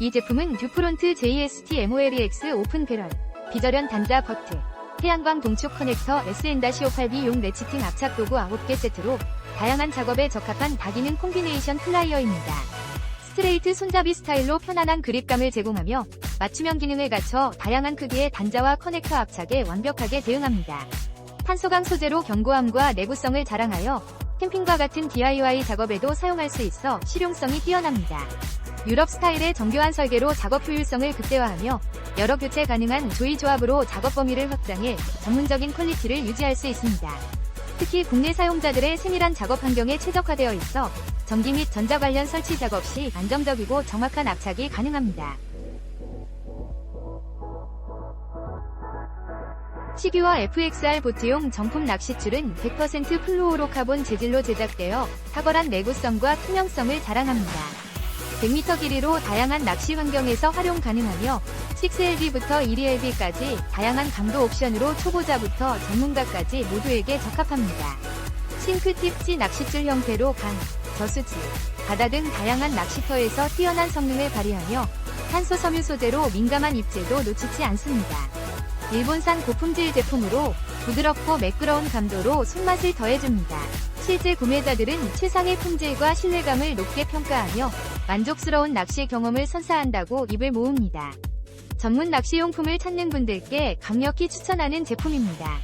이 제품은 듀프론트 JST MOLEX 오픈 배럴, 비절연 단자 버트, 태양광 동축 커넥터 SN-58B용 레치팅 압착 도구 9개 세트로 다양한 작업에 적합한 다기능 콤비네이션 플라이어입니다. 스트레이트 손잡이 스타일로 편안한 그립감을 제공하며 맞춤형 기능을 갖춰 다양한 크기의 단자와 커넥터 압착에 완벽하게 대응합니다. 탄소강 소재로 견고함과 내구성을 자랑하여 캠핑과 같은 DIY 작업에도 사용할 수 있어 실용성이 뛰어납니다. 유럽 스타일의 정교한 설계로 작업 효율성을 극대화하며 여러 교체 가능한 조이 조합으로 작업 범위를 확장해 전문적인 퀄리티를 유지할 수 있습니다. 특히 국내 사용자들의 세밀한 작업 환경에 최적화되어 있어 전기 및 전자 관련 설치 작업 시 안정적이고 정확한 압착이 가능합니다. 시규어 FXR 보트용 정품 낚시줄은 100% 플루오로카본 재질로 제작되어 탁월한 내구성과 투명성을 자랑합니다. 100m 길이로 다양한 낚시 환경에서 활용 가능하며 6LB부터 1LB까지 다양한 강도 옵션으로 초보자부터 전문가까지 모두에게 적합합니다. 싱크팁 C 낚싯줄 형태로 강, 저수지, 바다 등 다양한 낚시터에서 뛰어난 성능을 발휘하며 탄소 섬유 소재로 민감한 입질도 놓치지 않습니다. 일본산 고품질 제품으로 부드럽고 매끄러운 감도로 손맛을 더해줍니다. 실제 구매자들은 최상의 품질과 신뢰감을 높게 평가하며 만족스러운 낚시 경험을 선사한다고 입을 모읍니다. 전문 낚시용품을 찾는 분들께 강력히 추천하는 제품입니다.